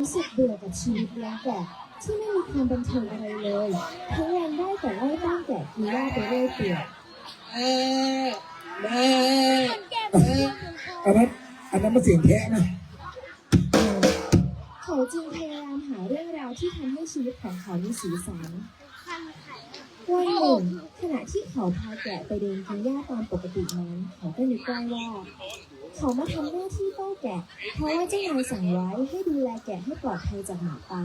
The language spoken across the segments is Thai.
รู้สึกเบื่อกับชีวิตเลี้ยงแกะที่ไม่มีความบันเทิงอะไรเลยทั้งวันได้แต่ไล่ต้อนแกะกินหญ้าไปเรื่อยเปื่อยแม่แม่อันนั้นอันนั้นมันเสียงแคะไหมเขาจึงพยายามหาเรื่องราวที่ทำให้ชีวิตของเขามีสีสันวันหนึ่งขณะที่เขาพาแกะไปเดินกินหญ้าตามปกตินั้นเขาก็นึกได้ว่า เขามาทำหน้าที่เฝ้าแกะ เพราะว่าเจ้านายสั่งไว้ให้ดูแลแกะให้ปลอดภัยจากหมาป่า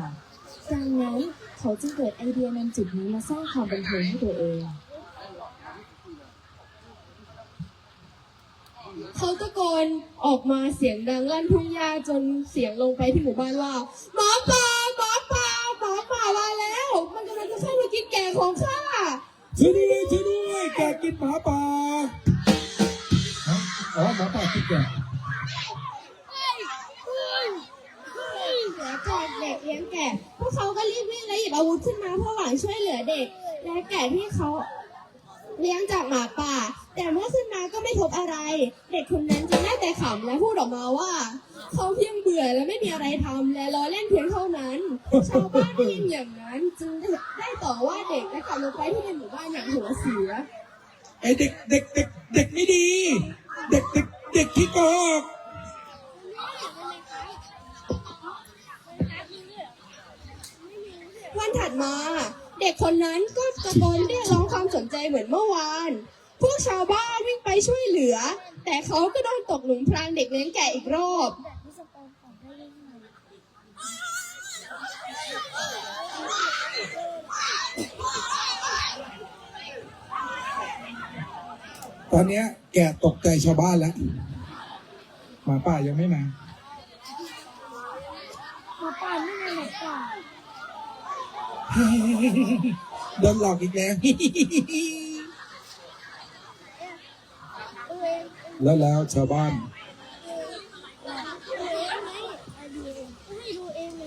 ดังนั้นเขาจึงเกิดไอเดียนำจุดนี้มาสร้างความบันเทิงให้ตัวเอง เขาตะโกนออกมาเสียงดังลั่นทุ่งหญ้าจนเสียงลงไปที่หมู่บ้านว่าหมาป่าหมาป่าหมาป่ามาแล้ว มันกำลังจะเข้ามากินแกะของข้าช่วยด้วยช่วยด้วยแกะกินหมาป่า อ๋อหมาป่ากินแกะเหล็กเลี้ยงแกะพวกเขาก็รีบวิ่งและหยิบอาวุธขึ้นมาเพื่อหวังช่วยเหลือเด็ก และแกะที่เขาเลี้ยงจากหมาป่า แต่เมื่อขึ้นมาก็ไม่พบอะไร เด็กคนนั้นจึงได้แต่ขำและพูดออกมาว่า เขาเพียงเบื่อและไม่มีอะไรทำและล้อเล่นเพียงเท่านั้น ชาวบ้านได้ยินอย่างนั้นจึงได้ต่อว่าเด็กและกลับลงไปที่ในหมู่บ้านอย่างหัวเสียไอเด็กเด็กเด็กเด็กไม่ดี เด็กเด็ก เด็กที่กหกวันถัดมา เด็กคนนั้นก็ตะโกนเรียกร้องความสนใจเหมือนเมื่อวาน พวกชาวบ้านวิ่งไปช่วยเหลือ แต่เขาก็โดนตกหลุมพรางเด็กเลี้ยงแก่อีกรอบ ตอนเนี้ย แกะตกใจชาวบ้านแล้วหมาป่ายังไม่มาหมาป่าไม่มาหมาป่าโดนหลอกอีกแล้วแล้วแล้วชาวบ้าน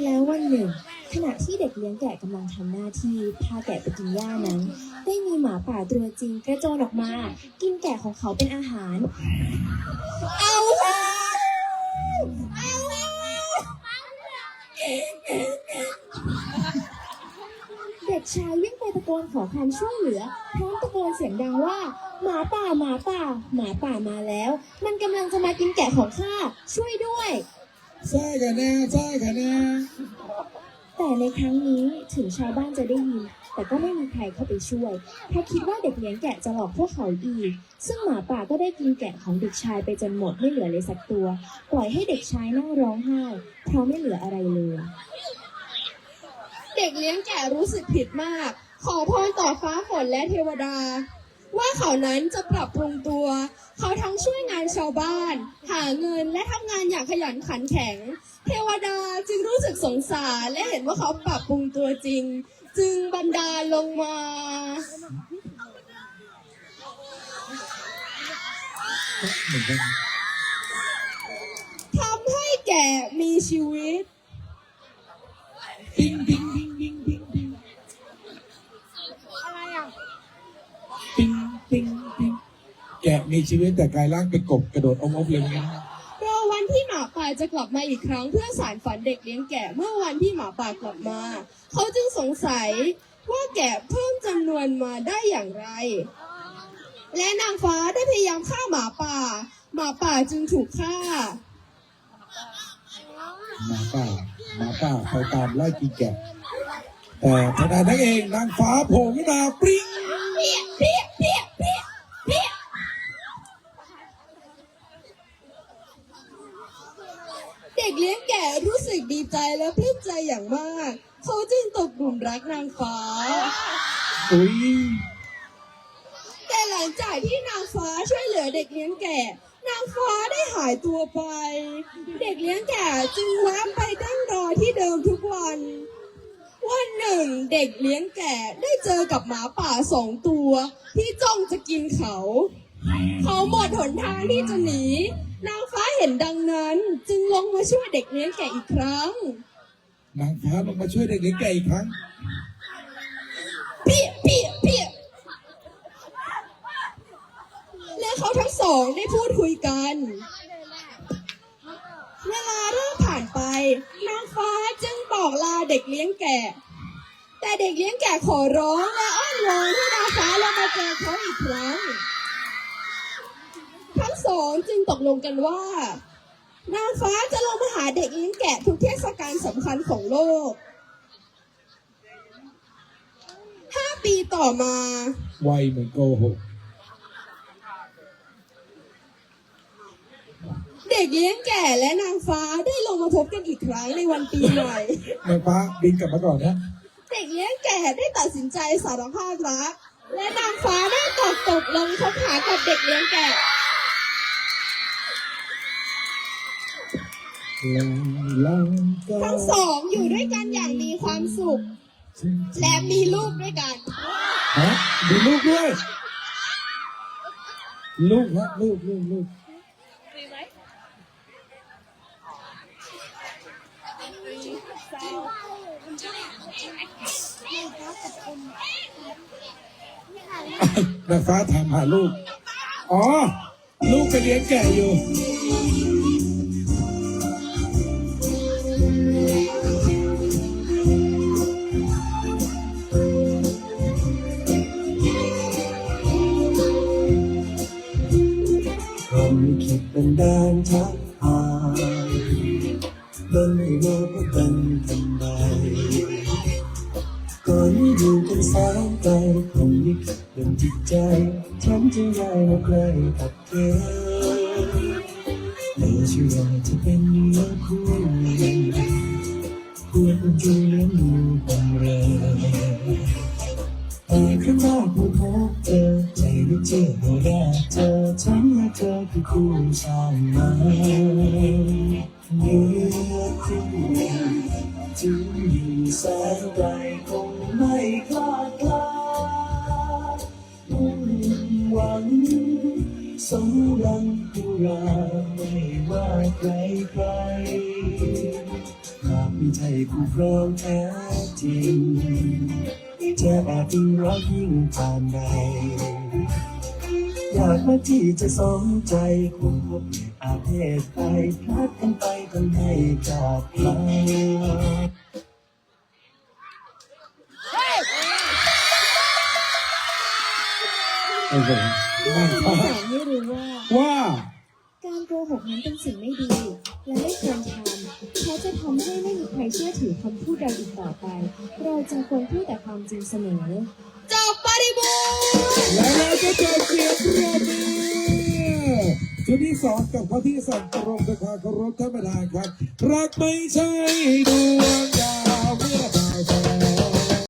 แล้ววันหนึ่ง ขณะที่เด็กเลี้ยงแกะกำลังทำหน้าที่พาแกะไปกินหญ้านั้น ได้มีหมาป่าตัวจริงกระโจนออกมา กินแกะของเขาเป็นอาหาร เอาเอาเด็กชายวิ่งไปตะโกนขอความช่วยเหลือพร้อมตะโกนเสียงดังว่า หมาป่าหมาป่า หมาป่ามาแล้ว มันกำลังจะมากินแกะของข้าช่วยด้วย ใช่กันแน่ใช่กันแน่ แต่ในครั้งนี้ถึงชาวบ้านจะได้ยิน แต่ก็ไม่มีใครเข้าไปช่วยเพราะคิดว่าเด็กเลี้ยงแกะจะหลอกพวกเขาอีก ซึ่งหมาป่าก็ได้กินแกะของเด็กชายไปจนหมดไม่เหลือเลยสักตัว ปล่อยให้เด็กชายนั่งร้องไห้ เพราะไม่เหลืออะไรเลย เด็กเลี้ยงแกะรู้สึกผิดมาก ขอพรต่อฟ้าฝนและเทวดา ว่าเขานั้นจะปรับปรุงตัว เขาทั้งช่วยงานชาวบ้าน หาเงินและทำงานอย่างขยันขันแข็ง เทวดาจึงรู้สึกสงสารและเห็นว่าเขาปรับปรุงตัวจริง จึงบรรดาลงมา ทำให้แก่มีชีวิต อะไรอะ ปิ้งปิ้งปิ้งแกะมีชีวิตแต่กายร่างเป็นกบกระโดดอมอบเลยเงี้ยาจะกลับมาอีกครั้งเพื่อสารฝันเด็กเลี้ยงแกะเมื่อวันที่หมาป่ากลับมา เขาจึงสงสัยว่าแกะเพิ่มจำนวนมาได้อย่างไร และนางฟ้าได้พยายามฆ่าหมาป่า หมาป่าจึงถูกฆ่า หมาป่าหมาป่าไปตามไล่กินแกะแต่ขณะนั้นเองนางฟ้าโผล่ขึ้นมาปริ้งเพี้ยเพี้ยเพี้ยเพี้ยเพี้ย เลี้ยงแกะรู้สึกดีใจและปลื้มใจอย่างมาก เขาจึงตกหลุมรักนางฟ้า อุ้ยแต่หลังจากที่นางฟ้าช่วยเหลือเด็กเลี้ยงแกะนางฟ้าได้หายตัวไป เด็กเลี้ยงแกะจึงแวะไปตั้งรอที่เดิมทุกวัน วันหนึ่งเด็กเลี้ยงแกะได้เจอกับหมาป่าสองตัว ที่จ้องจะกินเขา เขาหมดหนทางที่จะหนี นางฟ้าเห็นดังนั้น จึงลงมาช่วยเด็กเลี้ยงแกะอีกครั้ง นางฟ้าลงมาช่วยเด็กเลี้ยงแกะอีกครั้งเพี้ยเพี้ยเพี้ยและเขาทั้งสองได้พูดคุยกัน เวลาเริ่มผ่านไป นางฟ้าจึงบอกลาเด็กเลี้ยงแก่ แต่เด็กเลี้ยงแก่ขอร้องและอ้อนวอนให้นางฟ้าลงมาเจอเขาอีกครั้งทั้ง สองจึงตกลงกันว่านางฟ้าจะลงมาหาเด็กเลี้ยงแกะทุกเทศกาลสำคัญของโลก ห้าปีต่อมา ไวเหมือนโกหกเด็กเลี้ยงแก่และนางฟ้าได้ลงมาพบกันอีกครั้งในวันปีใหม่ นางฟ้าบินกลับมาก่อนนะเด็กเลี้ยงแก่ได้ตัดสินใจสารภาพรัก และนางฟ้าได้ตอบตกลงคบหากับเด็กเลี้ยงแก่ ทั้งสองอยู่ด้วยกันอย่างมีความสุข และมีลูกด้วยกันฮะมีลูกด้วย ลูกฮะลูกลูกลูกนางฟ้าถามหาลูก อ๋อ ลูกไปเลี้ยงแก่อยู่ เป็นแดนทักทายเดินไม่รู้ว่าเป็นทำไมก่อนนี้อยู่กันแสนไกลคงไม่คิดเป็นจิตใจฉันจึงได้มาใกล้กับเธอไม่เชื่อจะเป็นเนื้อคู่ควรจะเลี้ยงดูบังเรอแต่ครั้งแรกเมื่อพบเจอใจรู้เจอเมื่อแร คู่ชายไม้เนื้อคู่จึงอยู่แสนไกลคงไม่คลาดคลามุ่งหวังสมรังผู้ราไม่ว่าใครใครหากใช่คู่ครองแท้จริงจะแอบอิงรักยิ่งผ่านใด อยากมาที่จะสนใจคงพบอาเพศไปพลัดกันไปทำให้จากลาโอ้โหนางฟ้าไม่รู้ว่า ว่าการโกหกนั้นเป็นสิ่งไม่ดี และไม่ควรทำเพราะจะทำให้ไม่มีใครเชื่อถือคำพูดเราอีกต่อไป เราจึงควรพูดแต่ความจริงเสมอ และเราก็จอเสียงปรบมือชุดที่สองกับว่อที่สังตรงเป็นความเคารพธรรมดาครับ รักไม่ใช่ดวงดาวเมื่อด